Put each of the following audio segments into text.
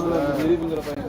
மனதில் பையன்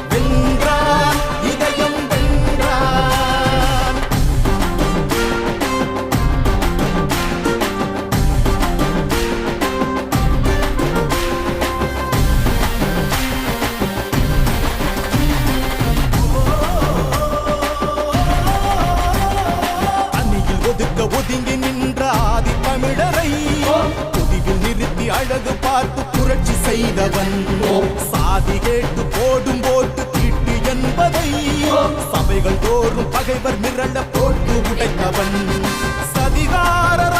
செய்தவன். சாதி கேட்டு போடும் போட்டு தீட்டு என்பதை. சபைகள் தோறும் பகைவர் மிரள போட்டு உடைத்தவன். சதிகாரர்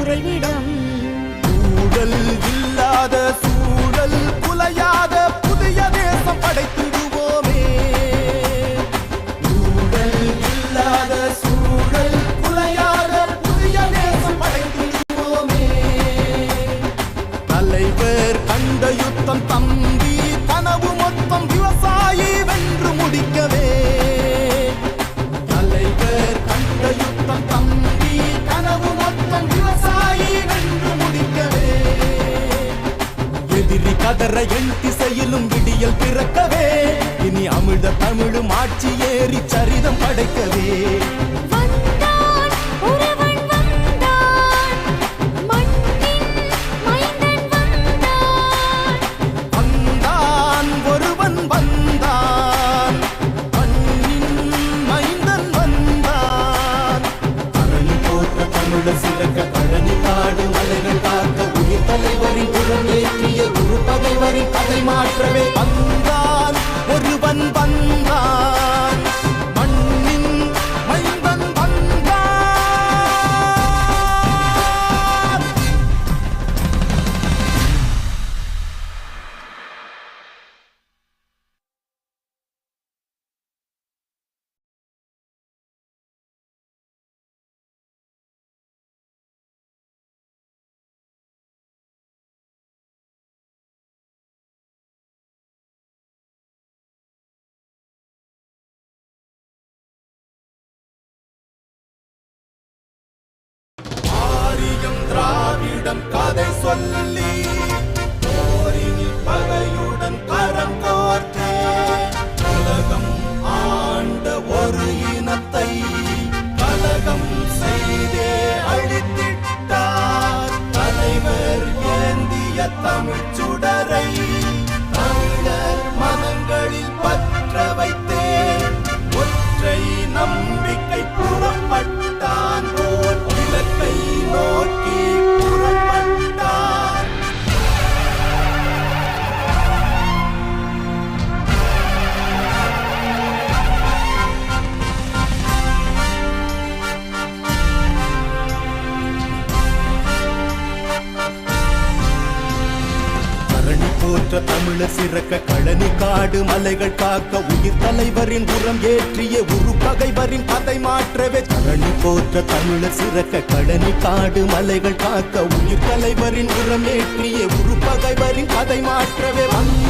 உறைவிடம் ஊழல் இல்லாத கதற எண் திசையிலும் விடியல் பிறக்கவே. இனி அமிழ்த தமிழும் ஆட்சி ஏறி சரிதம் படைக்கவே. வந்தான் ஒருவன் வந்தான். மண்ணின் மைந்தன் வந்தான். வந்தான் ஒருவன் வந்தான். மண்ணின் மைந்தன் வந்தான். பழனி போற்ற தமிழர் சிறக்க பழனி காடு மலைகள் காக்க உயிர் தலைவரின் குரம் ஏற்றிய பகைவரின் கதை மாற்றவே வந்தான் ஒருவன் வந்தான் வந்தான். பகையுடன் கதை சொல்லி போரினில் பகையுடன் கரம் கோர்த்தே. உலகம் ஆண்ட ஒரு இனத்தை கலகம் செய்தே அழித்திட்டார். தலைவர் ஏந்திய தமிழ் போற்ற தமிழ சிறக்க கழனி காடு மலைகள் காக்க உயிர் தலைவரின் உரம் ஏற்றிய உரு பகைவரின் பதை மாற்றவே. கழனி போற்ற தமிழ சிறக்க கழனி காடு மலைகள் காக்க உயிர் தலைவரின் உரம் ஏற்றிய உரு பகைவரின் பதை மாற்றவே. வந்தான்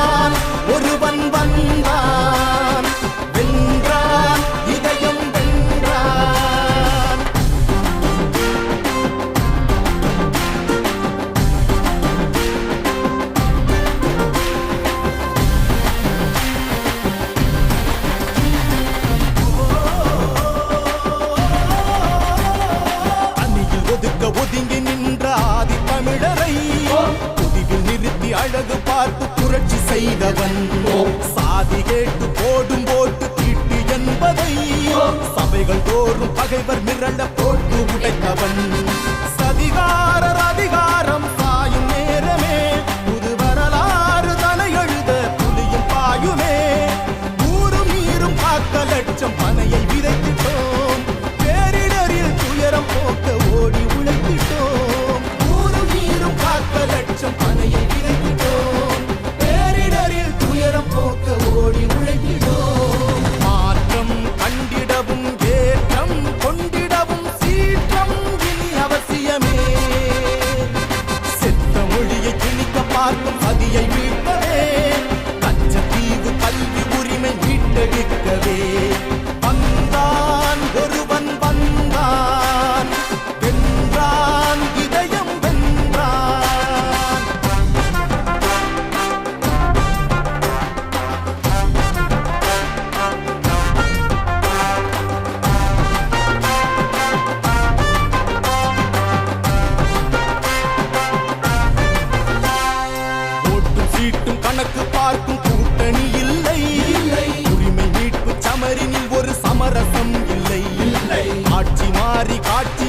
தோறும் பகைவர் மிரண்ட போட்டு உடைத்தவன் மாறி காட்சி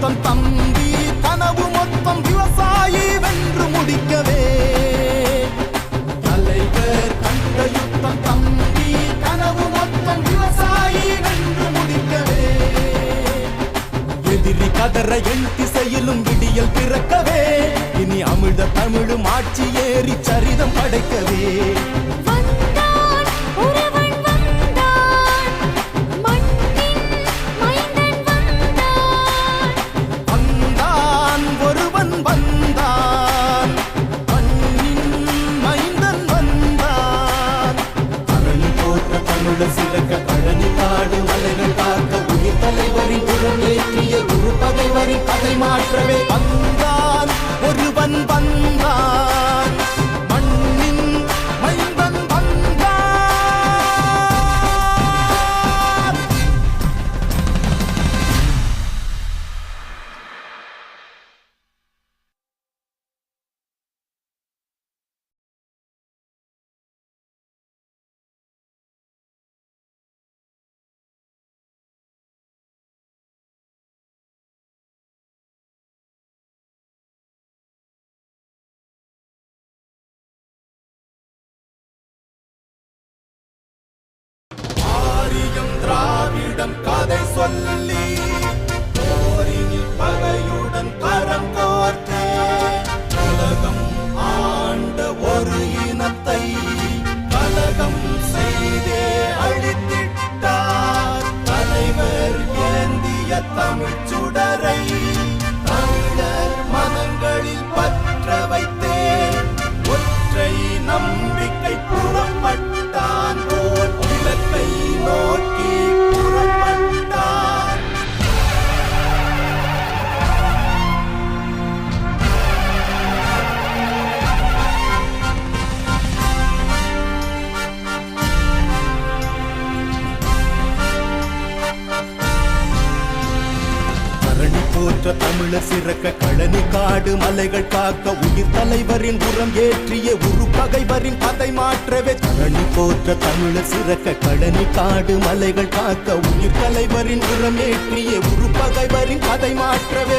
கண்ட தம்பி கனவு மொத்தம் விவசாயி வென்று முடிக்கவே. தலைவர் கண்ட யுத்தம் தம்பி கனவு மொத்தம் விவசாயி வென்று முடிக்கவே. எதிரி கதற எண் திசையிலும் விடியல் பிறக்கவே இனி அமிழ்த தமிழும் ஆட்சி ஏறி சரிதம் படைக்கவே. அதை மாற்றவே வந்தான் ஒருவன் வந்தான். உயிர்களை காக்க உயிர் தலைவரின் உரம் ஏற்றிய உரு பகைவரின் அதை மாற்றவே. தரணி போற்ற தமிழர் சிறக்க கடனி காடு மலைகள் காக்க உயிர் தலைவரின் உரம் ஏற்றிய உரு பகைவரின் அதை மாற்றவே.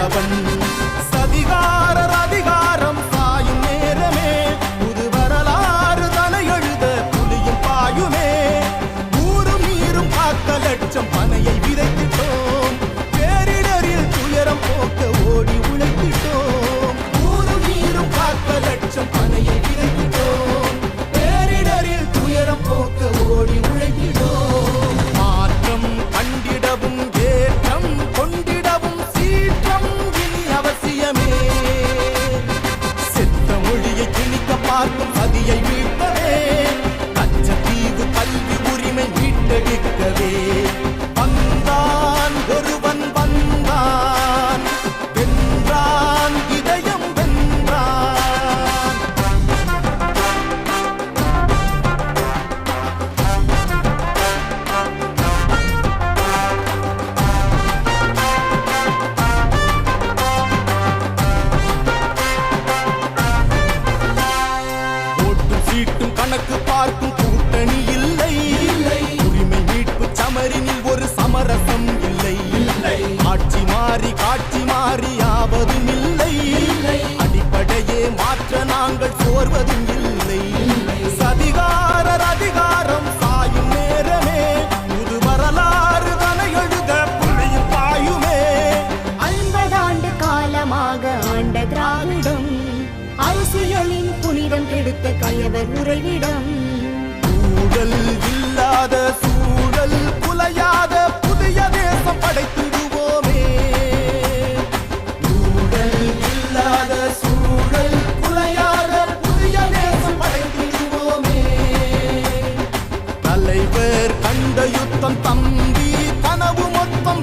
up on கடிதம் கெடுத்த கயவர் உறைவிடம் ஊழல் இல்லாத சூழல் குலையாத புதிய தேசம் படைத்திடுவோமே. ஊழல் இல்லாத சூழல் குலையாத கனவு மொத்தம்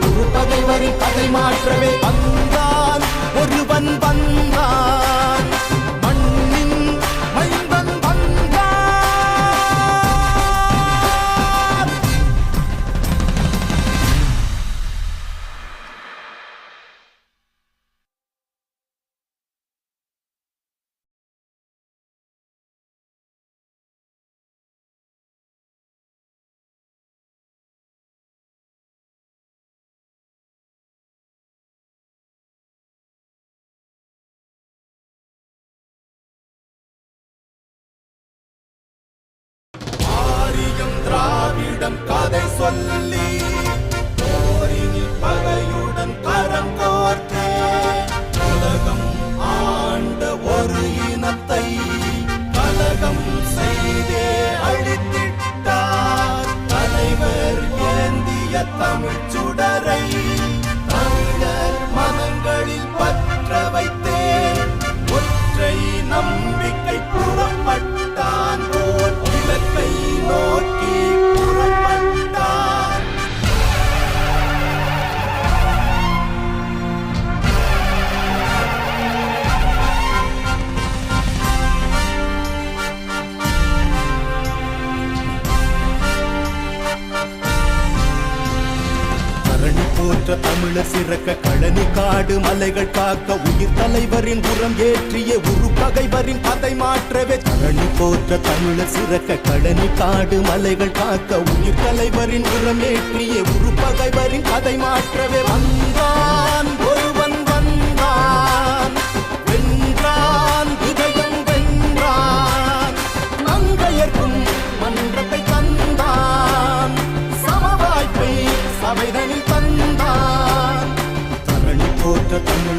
பகை வரி பகை மாற்றவே வந்தான். ஒருவன் வந்தான். சிறக்க தமிழ சிறக்க கழனி காடு மலைகள் காக்க உயிர் தலைவரின் உரம் ஏற்றிய உரு பகைவரின் பதை மாற்றவே. தரணி போற்ற தமிழ சிறக்க கழனி காடு மலைகள் காக்க உயிர் தலைவரின் உரம் ஏற்றிய உரு பகைவரின் பதை மாற்றவே. வந்தார்